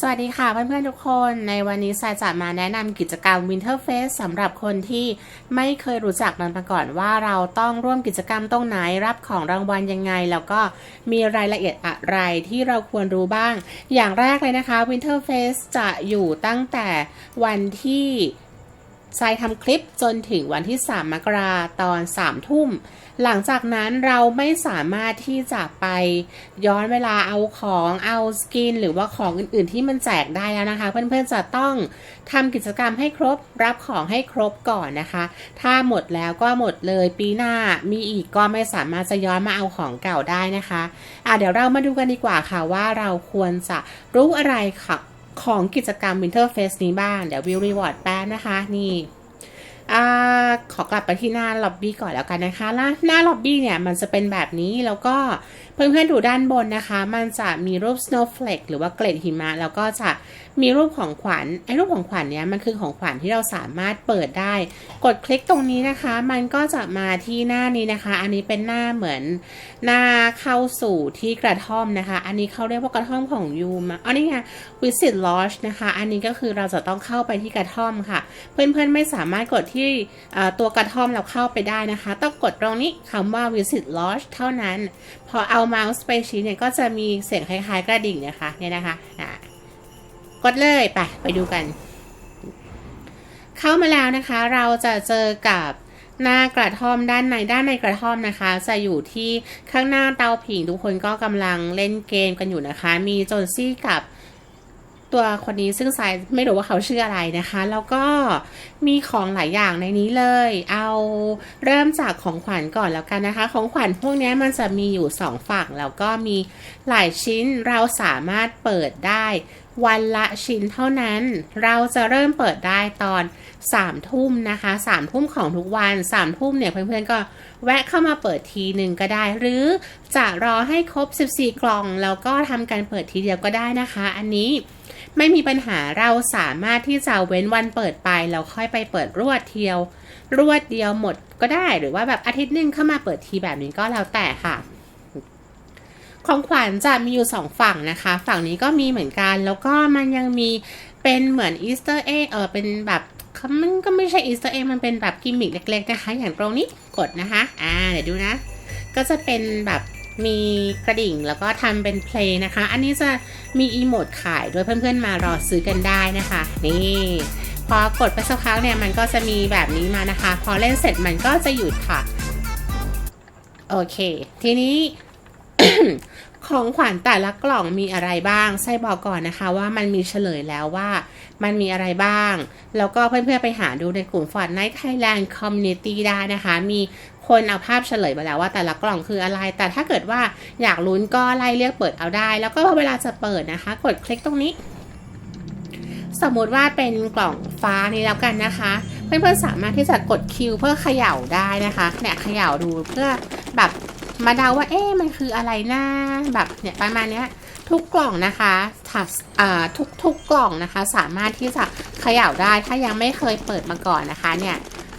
สวัสดีค่ะเพื่อนๆทุกคนในวันนี้สายจะมาแนะนำกิจกรรม Winter Fest สำหรับคนที่ไม่เคยรู้จักมันมาก่อนว่าเราต้องร่วมกิจกรรมตรงไหนรับของรางวัลยังไง แล้วก็มีรายละเอียดอะไรที่เราควรรู้บ้าง อย่างแรกเลยนะคะ Winter Fest จะอยู่ตั้งแต่วันที่ ทรายทำคลิปจนถึงวันที่ 3 มกราตอน 3 ทุ่ม หลังจากนั้นเราไม่สามารถที่จะไปย้อนเวลาเอาของเอาสกิน หรือว่าของอื่นๆที่มันแจกได้แล้วนะคะ เพื่อนๆจะต้องทำกิจกรรมให้ครบรับของให้ครบก่อนนะคะ ถ้าหมดแล้วก็หมดเลยปีหน้ามีอีกก็ไม่สามารถจะย้อนมาเอาของเก่าได้นะคะอะเดี๋ยวเรามาดูกันดีกว่าค่ะว่าเราควรจะรู้อะไรค่ะ ของกิจกรรม Winter Fest นี้บ้าง เดี๋ยววิวรีวอร์ดแป๊บนะคะ นี่อขอกลับไปที่หน้าล็อบบี้ก่อนแล้วกันนะคะแล้วหน้าล็อบบี้เนี่ยมันจะเป็นแบบนี้แล้วก็ เพื่อนๆดูด้านบนนะคะ มันจะมีรูป snowflake หรือว่าเกล็ดหิมะ แล้วก็จะมีรูปของขวัญไอ้รูปของขวัญเนี้ยมันคือของขวัญที่เราสามารถเปิดได้ กดคลิกตรงนี้นะคะ มันก็จะมาที่หน้านี้นะคะ อันนี้เป็นหน้าเหมือนหน้าเข้าสู่ที่กระท่อมนะคะ อันนี้เขาเรียกว่ากระท่อมของยูมาอันนี้ไง visit lodge นะคะ อันนี้ก็คือเราจะต้องเข้าไปที่กระท่อมค่ะ เพื่อนๆไม่สามารถกดที่ตัวกระท่อมเราเข้าไปได้นะคะ ต้องกดตรงนี้คำว่า visit lodge เท่านั้น พอเอาเมาส์ไปชี้เนี่ยก็จะมีเสียงคล้ายๆกระดิ่งนะคะเนี่ยนะคะอะกดเลยไปไปดูกัน เข้ามาแล้วนะคะ เราจะเจอกับหน้ากระท่อมด้านในด้านในกระท่อมนะคะ จะอยู่ที่ข้างหน้าเตาผิงทุกคนก็กำลังเล่นเกมกันอยู่นะคะ มีโจนซี่กับ ตัวคนนี้ซึ่งสายไม่รู้ว่าเขาชื่ออะไรนะคะ แล้วก็มีของหลายอย่างในนี้เลย เอาเริ่มจากของขวัญก่อนแล้วกันนะคะ ของขวัญพวกนี้มันจะมีอยู่สองฝั่ง แล้วก็มีหลายชิ้นเราสามารถเปิดได้วันละชิ้นเท่านั้น เราจะเริ่มเปิดได้ตอน3ามทุ่มนะคะ3ามทุ่มของทุกวัน3ามทุ่มเนี่ยเพื่อนๆก็แวะเข้ามาเปิดทีหนึ่งก็ได้ หรือจะรอให้ครบ 14 กล่อง แล้วก็ทำการเปิดทีเดียวก็ได้นะคะ อันนี้ ไม่มีปัญหาเราสามารถที่จะเว้นวันเปิดไปแล้วค่อยไปเปิดรวดเดียว รวดเดียวหมดก็ได้หรือว่าแบบอาทิตย์หนึงเข้ามาเปิดทีแบบนี้ก็แล้วแต่ค่ะ ของขวัญจะมีอยู่สองฝั่งนะคะ ฝั่งนี้ก็มีเหมือนกัน แล้วก็มันยังมีเป็นเหมือนอีสเตอร์เอเออเป็นแบบมันก็ไม่ใช่อีสเตอร์เอมันเป็นแบบกิมมิคเล็กๆนะคะ อย่างตรงนี้กดนะคะ อ่าเดี๋ยวดูนะ ก็จะเป็นแบบ มีกระดิ่งแล้วก็ทำเป็นเพลงนะคะ อันนี้จะมีอีโมดขายด้วยเพื่อนๆมารอซื้อกันได้นะคะ นี่พอกดไปสักพักเนี่ยมันก็จะมีแบบนี้มานะคะ พอเล่นเสร็จมันก็จะหยุดค่ะ โอเค ทีนี้ ของขวัญแต่ละกล่องมีอะไรบ้างไส้บอกก่อนนะคะว่ามันมีเฉลยแล้วว่ามันมีอะไรบ้าง แล้วก็เพื่อนๆไปหาดูในกลุ่ม Fortnite Thailand Community ได้นะคะ มีคนเอาภาพเฉลยมาแล้วว่าแต่ละกล่องคืออะไร แต่ถ้าเกิดว่าอยากลุ้นก็ไล่เลือกเปิดเอาได้ แล้วก็เวลาจะเปิดนะคะ กดคลิกตรงนี้ สมมุติว่าเป็นกล่องฟ้านี้แล้วกันนะคะ เพื่อนๆสามารถที่จะกดคิวเพื่อเขย่าได้นะคะเนี่ยเขย่าดูเพื่อแบบ มาเดาว่าเอ๊ะมันคืออะไรนะแบบเนี่ยประมาณเนี้ยทุกกล่องนะคะถัดทุกทุกกล่องนะคะ สามารถที่จะเขย่าได้ถ้ายังไม่เคยเปิดมาก่อนนะคะเนี่ย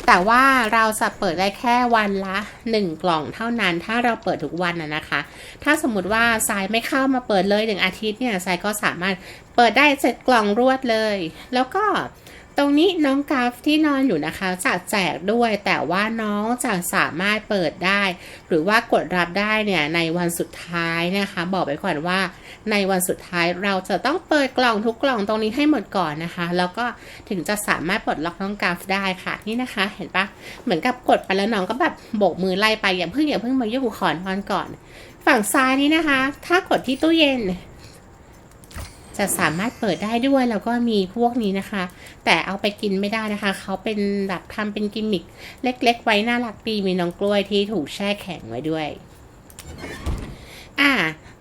แต่ว่าเราจะเปิดได้แค่วันละ 1 กล่องเท่านั้น ถ้าเราเปิดทุกวันนะนะคะ ถ้าสมมติว่าทรายไม่เข้ามาเปิดเลยหนึ่งอาทิตย์เนี่ยทรายก็สามารถเปิดได้เจ็ดกล่องรวดเลย แล้วก็ ตรงนี้น้องกราฟที่นอนอยู่นะคะจะแจกด้วยแต่ว่าน้องจะสามารถเปิดได้ หรือว่ากดรับได้เนี่ยในวันสุดท้ายนะคะ บอกไปก่อนว่าในวันสุดท้ายเราจะต้องเปิดกล่องทุกกล่องตรงนี้ให้หมดก่อนนะคะ แล้วก็ถึงจะสามารถปลดล็อกน้องกราฟได้ค่ะนี่นะคะ เห็นปะเหมือนกับกดไปแล้วน้องก็แบบโบกมือไล่ไปอย่าเพิ่งอย่าเพิ่งมายุ่งขอนอนก่อน ฝั่งซ้ายนี้นะคะ ถ้ากดที่ตู้เย็น จะสามารถเปิดได้ด้วยแล้วก็มีพวกนี้นะคะ แต่เอาไปกินไม่ได้นะคะ เขาเป็นแบบทำเป็นกิมมิคเล็ก ๆ ไว้น่ารักดีมีน้องกล้วยที่ถูกแช่แข็งไว้ด้วย อ่า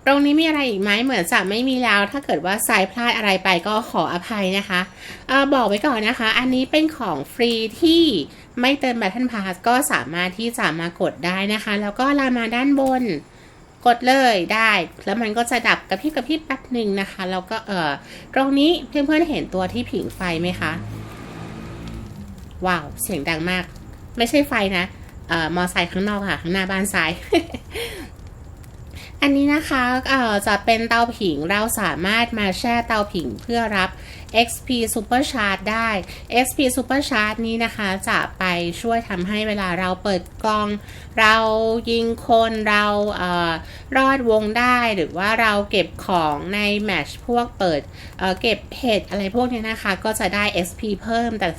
ตรงนี้มีอะไรอีกไหมเหมือนจะไม่มีแล้ว ถ้าเกิดว่าสายพลาดอะไรไปก็ขออภัยนะคะอบอกไว้ก่อนนะคะ อันนี้เป็นของฟรีที่ไม่เติมบัตทันพาสก็สามารถที่จะมากดได้นะคะ แล้วก็ลามาด้านบน กดเลยได้ แล้วมันก็จะดับกระพริบกระพริบแป๊บหนึ่งนะคะ แล้วก็เออตรงนี้เพื่อนๆเห็นตัวที่ผิงไฟไหมคะ ว้าว เสียงดังมาก ไม่ใช่ไฟนะเอ่อมอไซค์ข้างนอกค่ะ ข้างหน้าบ้านซ้าย อันนี้นะคะเอ่อจะเป็นเตาผิงเราสามารถมาแช่เตาผิงเพื่อรับ XP Super Charge ได้ XP Super Charge นี้นะคะจะไปช่วยทำให้เวลาเราเปิดกล่อง เรายิงคนเราเออรอดวงได้หรือว่าเราเก็บของในแมชพวกเปิดเเก็บเห็ดอะไรพวกนี้นะคะก็จะได้ XP เพิ่มแต่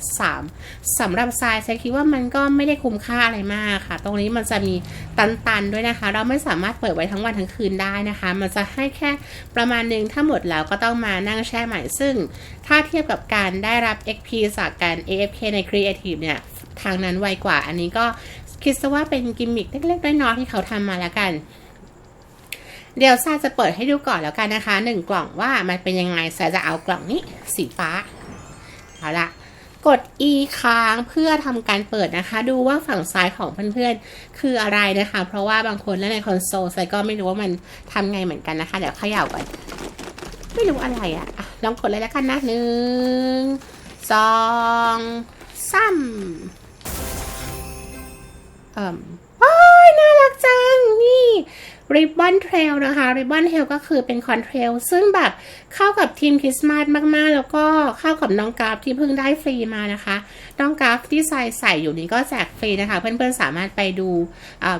3สำหรับทรายฉันคิดว่ามันก็ไม่ได้คุ้มค่าอะไรมากค่ะ ตรงนี้มันจะมีตันๆด้วยนะคะ เราไม่สามารถเปิดไว้ทั้งวันทั้งคืนได้นะคะ มันจะให้แค่ประมาณนึงถ้าหมดแล้วก็ต้องมานั่งแช่ใหม่ซึ่งถ้าเทียบกับการได้รับ XP จากการ AFK ใน Creative เนี่ย ทางนั้นไวกว่า อันนี้ก็คิดซะว่าเป็นกิมมิคเล็กๆน้อยๆที่เขาทำมาแล้วกัน เดี๋ยวซาจะเปิดให้ดูก่อนแล้วกันนะคะหนึ่งกล่องว่ามันเป็นยังไงซาจะเอากล่องนี้สีฟ้า เอาละกด E ค้างเพื่อทำการเปิดนะคะ ดูว่าฝั่งซ้ายของเพื่อนๆ คืออะไรนะคะ เพราะว่าบางคนเล่นในคอนโซลไซก็ไม่รู้ว่ามันทำไงเหมือนกันนะคะ เดี๋ยวเขย่าก่อน ไม่รู้อะไรอะอะลองกดเลยแล้วกันนะหนึ่งสองสามเอ่มโอ้ยน่ารักจัง นี่ Ribbon Trail นะคะ Ribbon Trail ก็คือเป็นคอนเทรลซึ่งแบบเข้ากับทีมคริสต์มาสมากๆ แล้วก็เข้ากับน้องกราฟที่เพิ่งได้ฟรีมานะคะ น้องกราฟที่ใส่ใส่อยู่นี้ก็แจกฟรีนะคะ เพื่อนๆสามารถไปดู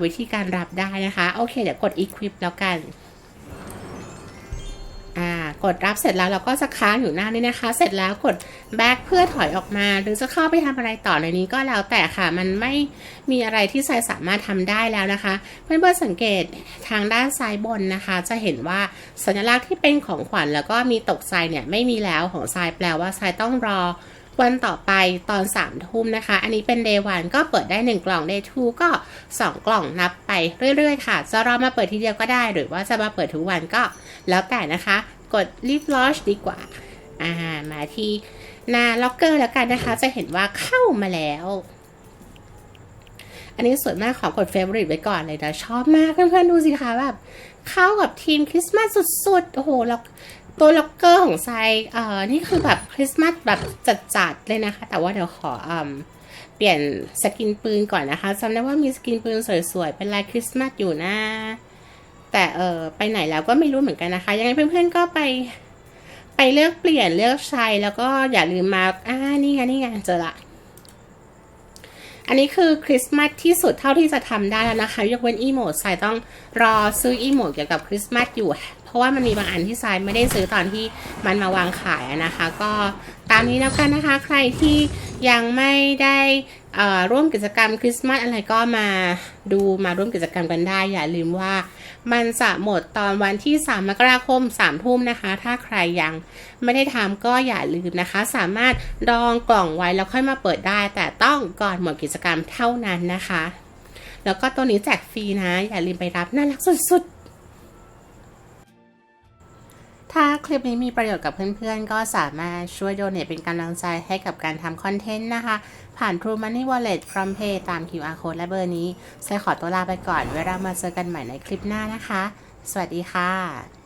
วิธีการรับได้นะคะ โอเค เดี๋ยวกด Equip แล้วกัน กดรับเสร็จแล้วเราก็จะค้างอยู่หน้านี้นะคะ เสร็จแล้วกด back เพื่อถอยออกมา หรือจะเข้าไปทำอะไรต่อในนี้ก็แล้วแต่ค่ะ มันไม่มีอะไรที่ทรายสามารถทำได้แล้วนะคะ เพื่อนๆสังเกตทางด้านซ้ายบนนะคะ จะเห็นว่าสัญลักษณ์ที่เป็นของขวัญแล้วก็มีตกทรายเนี่ยไม่มีแล้วของทรายแปลว่าทรายต้องรอวันต่อไปตอน3ามทุ่มนะคะ อันนี้เป็น day 1ก็เปิดได้ 1 กล่อง day 2ก็ 2 กล่องนับไปเรื่อยๆ ค่ะ จะรอมาเปิดทีเดียวก็ได้ หรือว่าจะมาเปิดทุกวันก็แล้วแต่นะคะ กด leave launch ดีกว่า อ่า มาที่หน้าล็อกเกอร์แล้วกันนะคะ จะเห็นว่าเข้ามาแล้ว อันนี้ส่วนมากขอกด favorite ไว้ก่อนเลยนะ ชอบมากเพื่อนๆดูสิคะแบบเข้ากับทีมคริสต์มาสสุดๆ โอ้โหล็อกตัวล็อกเกอร์ของไซเอ่อ นี่คือแบบคริสต์มาสแบบจัดๆเลยนะคะ แต่ว่าเดี๋ยวขออืมเปลี่ยนสกินปืนก่อนนะคะจำได้ว่ามีสกินปืนสวยๆ เป็นลายคริสต์มาสอยู่นะ แต่เออไปไหนแล้วก็ไม่รู้เหมือนกันนะคะ ยังไงเพื่อนๆก็ไป ไปเลือกเปลี่ยนเลือกใช้แล้วก็อย่าลืมมาอ่านี่ไงนี่ไงเจอละอันนี้คือคริสต์มาสที่สุดเท่าที่จะทำได้แล้วนะคะ ยกเว้นอีโมดทรายต้องรอซื้ออีโมดเกี่ยวกับคริสต์มาสอยู่ เพราะว่ามันมีบางอันที่ทรายไม่ได้ซื้อตอนที่มันมาวางขายนะคะ ก็ตามนี้แล้วกันนะคะ ใครที่ยังไม่ได้ร่วมกิจกรรมคริสต์มาสอะไรก็มาดูมาร่วมกิจกรรมกันได้ อย่าลืมว่า มันจะหมดตอนวันที่ 3 มกราคม 3 ทุ่มนะคะ ถ้าใครยังไม่ได้ทำก็อย่าลืมนะคะ สามารถดองกล่องไว้แล้วค่อยมาเปิดได้ แต่ต้องก่อนหมดกิจกรรมเท่านั้นนะคะ แล้วก็ตัวนี้แจกฟรีนะ อย่าลืมไปรับน่ารักสุดๆ ถ้าคลิปนี้มีประโยชน์กับเพื่อนๆ ก็สามารถช่วยโดเนทเป็นกำลังใจให้กับการทำคอนเทนต์นะคะ ผ่าน True Money Wallet พร้อมเพย์ตาม QR Code และเบอร์นี้ซอยขอตัวลาไปก่อน เวลามาเจอกันใหม่ในคลิปหน้านะคะ สวัสดีค่ะ